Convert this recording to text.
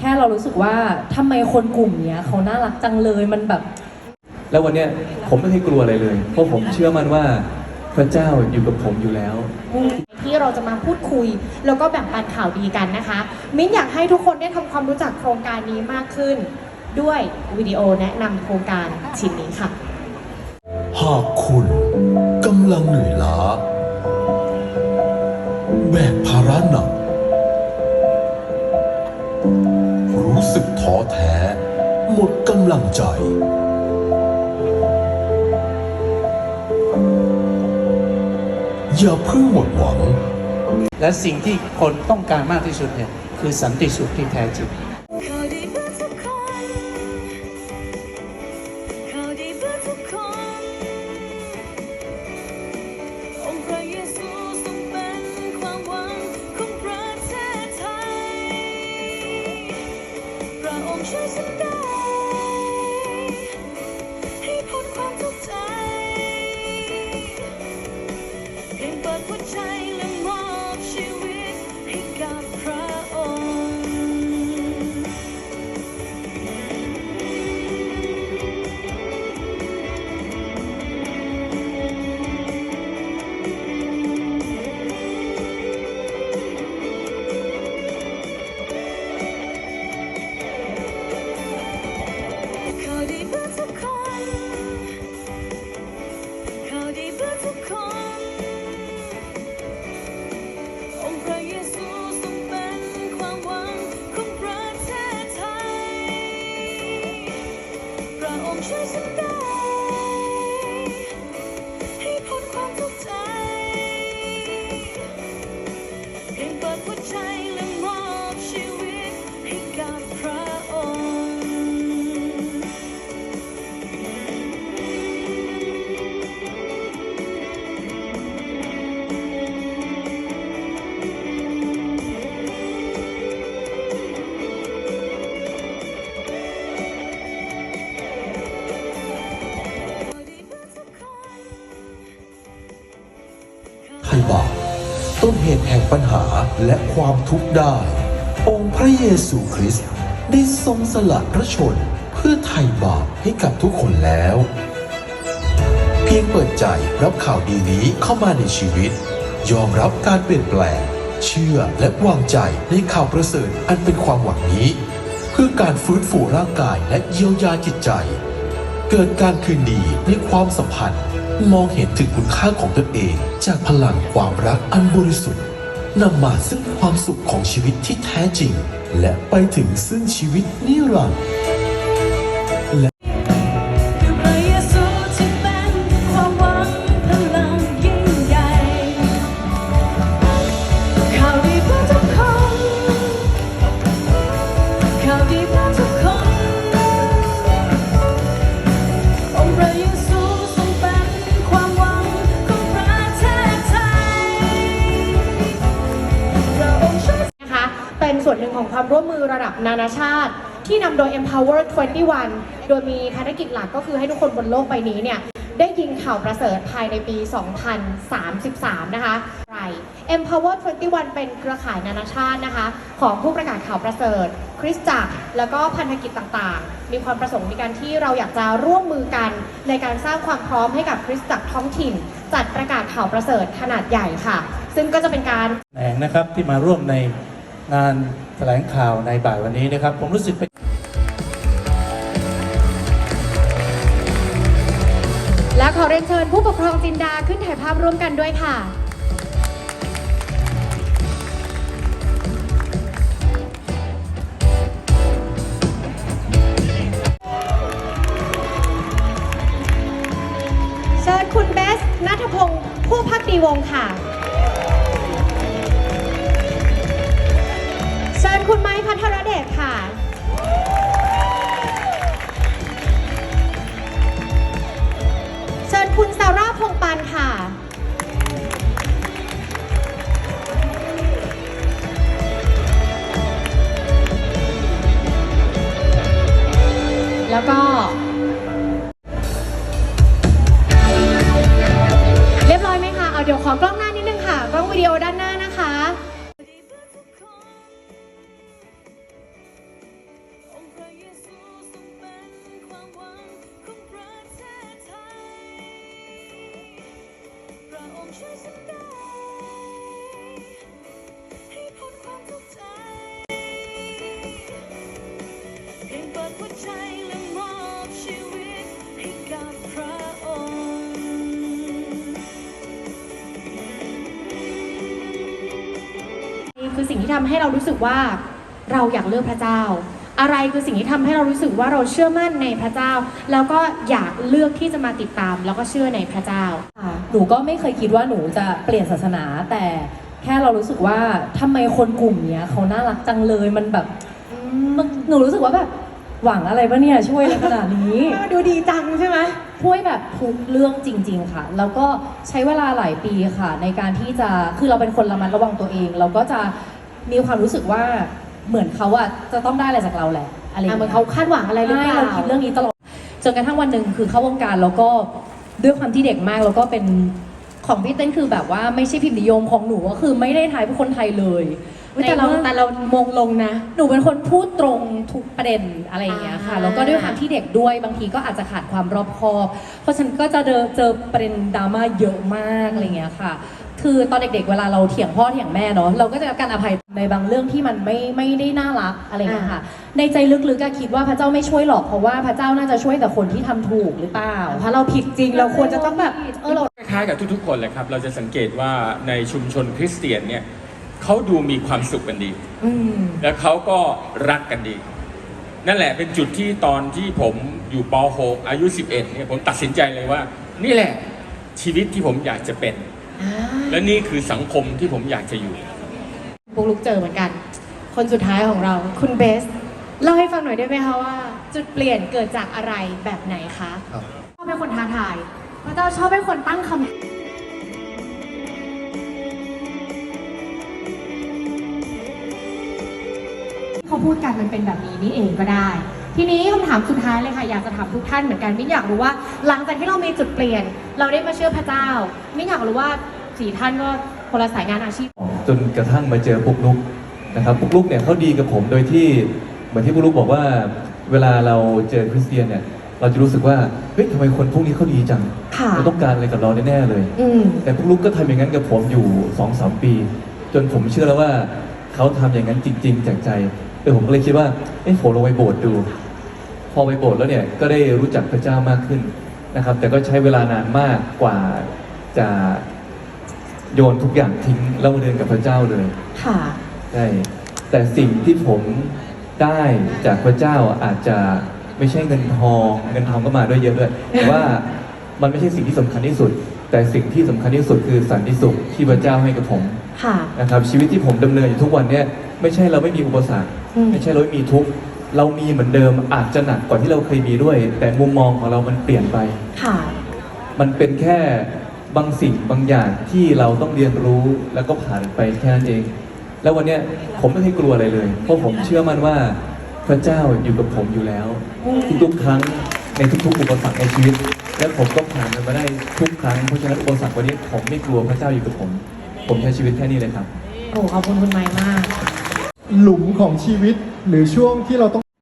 แค่เรารู้สึกว่าทำไมคนกลุ่มเนี้ยเขาน่ารักจังเลยมันแบบ แล้ววันเนี้ยผมไม่เคยกลัวอะไรเลย เพราะผมเชื่อมั่นว่าพระเจ้าอยู่กับผมอยู่แล้ว ที่เราจะมาพูดคุย แล้วก็แบ่งปันข่าวดีกันนะคะ มิ้นอยากให้ทุกคนได้ทำความรู้จักโครงการนี้มากขึ้น ด้วยวิดีโอแนะนำโครงการชิ้นนี้ค่ะ หากคุณกำลังเหนื่อยล้า แบกภาระหนัก มดกำลังใจ อย่าเพิ่งหมดหวัง และสิ่งที่คนต้องการมากที่สุดเนี่ยคือสันติสุขที่แท้จริง ต้นเหตุแห่งปัญหาและความทุกข์ได้ องค์พระเยซูคริสต์ได้ทรงสละพระชนเพื่อไถ่บาปให้กับทุกคนแล้ว เพียงเปิดใจรับข่าวดีนี้เข้ามาในชีวิต ยอมรับการเปลี่ยนแปลง เชื่อและวางใจในข่าวประเสริฐอันเป็นความหวังนี้ เพื่อการฟื้นฟูร่างกายและเยียวยาจิตใจ เกิดการคืนดีในความสัมพันธ์ มองเห็นถึงคุณค่าของตนเอง จากพลังความรักอันบริสุทธิ์นำมาซึ่งความสุขของชีวิตที่แท้จริง และไปถึงซึ่งชีวิตนิรันดร์ ความร่วมมือระดับนานาชาติ ที่นำโดย Empower 21 โดยมีภารกิจหลักก็คือให้ทุกคนบนโลกใบนี้เนี่ยได้ยินข่าวประเสริฐภายในปี 2033 นะคะไร Empower 21 เป็นเครือข่ายนานาชาตินะคะ ของผู้ประกาศข่าวประเสริฐ คริสตจักร แล้วก็พันธกิจต่างๆ มีความประสงค์ในการที่เราอยากจะร่วมมือกัน ในการสร้างความพร้อมให้กับคริสตจักรท้องถิ่น จัดประกาศข่าวประเสริฐขนาดใหญ่ค่ะ ซึ่งก็จะเป็นการแหนงนะครับที่มาร่วมใน งานแถลงข่าวในบ่ายวันนี้นะครับ ผมรู้สึกเป็นและขอเรียนเชิญผู้ปกครองจินดาขึ้นถ่ายภาพร่วมกันด้วยค่ะ เชิญคุณเบสนัทพงศ์ผู้พักดีวงศ์ค่ะ เชิญคุณไม้พัทรเดชค่ะ เชิญคุณซาร่าพงปันค่ะ ที่ทำให้เรารู้สึกว่าเราอยากเลือกพระเจ้า อะไรคือสิ่งที่ทำให้เรารู้สึกว่าเราเชื่อมั่นในพระเจ้า แล้วก็อยากเลือกที่จะมาติดตาม แล้วก็เชื่อในพระเจ้าค่ะหนูก็ไม่เคยคิดว่าหนูจะเปลี่ยนศาสนา แต่แค่เรารู้สึกว่าทำไมคนกลุ่มเนี้ยเขาน่ารักจังเลยมันแบบมันหนูรู้สึกว่าแบบหวังอะไรปะเนี่ยช่วยอะไรขนาดนี้ ดูดีจังใช่ไหมช่วยแบบทุกเรื่องจริง ๆ ค่ะ แล้วก็ใช้เวลาหลายปีค่ะ ในการที่จะคือเราเป็นคนระมัดระวังตัวเอง เราก็จะ มีความรู้สึกว่าเหมือนเขาอะจะต้องได้อะไรจากเราแหละอะไรอย่างเหมืเงี้อยนเขาคาดหวังอะไรหรือเปใช่ล่าเราคิดเรื่องนี้ตลอดจนกระทั่งวันหนึ่งคือเข้าวงการแล้วก็ด้วยความที่เด็กมากแล้วก็เป็นของพี่เต้นคือแบบว่าไม่ใช่พิมพ์นิยมของหนูก็คือไม่ได้ทายผู้คนไทยเลยอุ๊ยแต่เราในมื่อแต่เรามงลงนะ หนูเป็นคนพูดตรงทุกประเด็นอะไรอย่างเงี้ยค่ะอ่าแล้วก็ด้วยความที่เด็กด้วยบางทีก็อาจจะขาดความรอบคอบ เพราะฉะนันก็จะเจอเจอประเด็นดราม่าเยอะมากอะไรเงี้ยค่ะ คือตอนเด็กๆ เวลาเราเถียงพ่อเถียงแม่เนาะเราก็จะรับการอภัยในบางเรื่องที่มันไม่ไม่ได้น่ารักอะไรเงี้ยค่ะ ในใจลึกๆก็คิดว่าพระเจ้าไม่ช่วยหรอกเพราะว่าพระเจ้าน่าจะช่วยแต่คนที่ทำถูกหรือเปล่า ถ้าเราผิดจริงเราควรจะต้องแบบเออเรา คล้ายๆกับทุกๆ คนเลยครับ เราจะสังเกตว่าในชุมชนคริสเตียนเนี่ยเขาดูมีความสุขกันดี อืม แล้วเขาก็รักกันดี นั่นแหละเป็นจุดที่ตอนที่ผมอยู่ป .6 อายุ 11เนี่ยผมตัดสินใจเลยว่า นี่แหละชีวิตที่ผมอยากจะเป็น และนี่คือสังคมที่ผมอยากจะอยู่ ปุ๊กลุกเจอเหมือนกัน คนสุดท้ายของเราคุณเบสเล่าให้ฟังหน่อยได้ไหมคะว่า จุดเปลี่ยนเกิดจากอะไรแบบไหนคะครับ ชอบเป็นคนท้าทายพระเจ้าชอบเป็นคนตั้งคำเขาพูดกันมันเป็นแบบนี้นี่เองก็ได้ ทีนี้คำถามสุดท้ายเลยค่ะ อยากจะถามทุกท่านเหมือนกันมิ้นอยากรู้ว่า หลังจากที่เรามีจุดเปลี่ยน เราได้มาเชื่อพระเจ้ามิ้นอยากรู้ว่าสี่ท่านก็คนละสายงานอาชีพ จนกระทั่งมาเจอปุ๊กลุกนะครับปุ๊กลุกเนี่ยเขาดีกับผมโดยที่เหมือนที่ปุ๊กลุกบอกว่าเวลาเราเจอคริสเตียนเนี่ยเราจะรู้สึกว่าเฮ้ยทำไมคนพวกนี้เขาดีจังค่ะเขาต้องการอะไรกับเราแน่ๆเลย อืม แต่ปุ๊กลุกก็ทำอย่างนั้นกับผมอยู่สองสามปี จนผมเชื่อแล้วว่าเขาทำอย่างนั้นจริง ๆ จากใจเออผมก็เลยคิดว่าเอ้ผมลองไปโบสถ์ดู พอไปโบสถ์แล้วเนี่ยก็ได้รู้จักพระเจ้ามากขึ้น นะครับ แต่ก็ใช้เวลานานมากกว่าจะโยนทุกอย่างทิ้งแล้วมาเดินกับพระเจ้าเลยค่ะ ใช่แต่สิ่งที่ผมได้จากพระเจ้าอาจจะไม่ใช่เงินทอง เงินทองก็มาด้วยเยอะด้วยแต่ว่ามันไม่ใช่สิ่งที่สำคัญที่สุด แต่สิ่งที่สำคัญที่สุดคือสันติสุขที่พระเจ้าให้กับผมค่ะนะครับชีวิตที่ผมดำเนินอยู่ทุกวันเนี่ยไม่ใช่เราไม่มีอุปสรรคอืมไม่ใช่เราไม่มีทุกข์ เรามีเหมือนเดิมอาจจะหนักกว่าที่เราเคยมีด้วย แต่มุมมองของเรามันเปลี่ยนไป ค่ะ มันเป็นแค่บางสิ่งบางอย่างที่เราต้องเรียนรู้แล้วก็ผ่านไปแค่นั้นเอง แล้ววันเนี้ยผมไม่เคยกลัวอะไรเลย เพราะผมเชื่อมั่นว่าพระเจ้าอยู่กับผมอยู่แล้ว ทุกๆครั้งในทุกๆอุปสรรคในชีวิต และผมก็ผ่านมันมาได้ทุกครั้งเพราะฉะนั้นอุปสรรควันนี้ผมไม่กลัวพระเจ้าอยู่กับผม ผมใช้ชีวิตแค่นี้เลยครับ โอ้ขอบคุณคุณไม้มาก หลุมของชีวิต หรือช่วงที่เราต้อง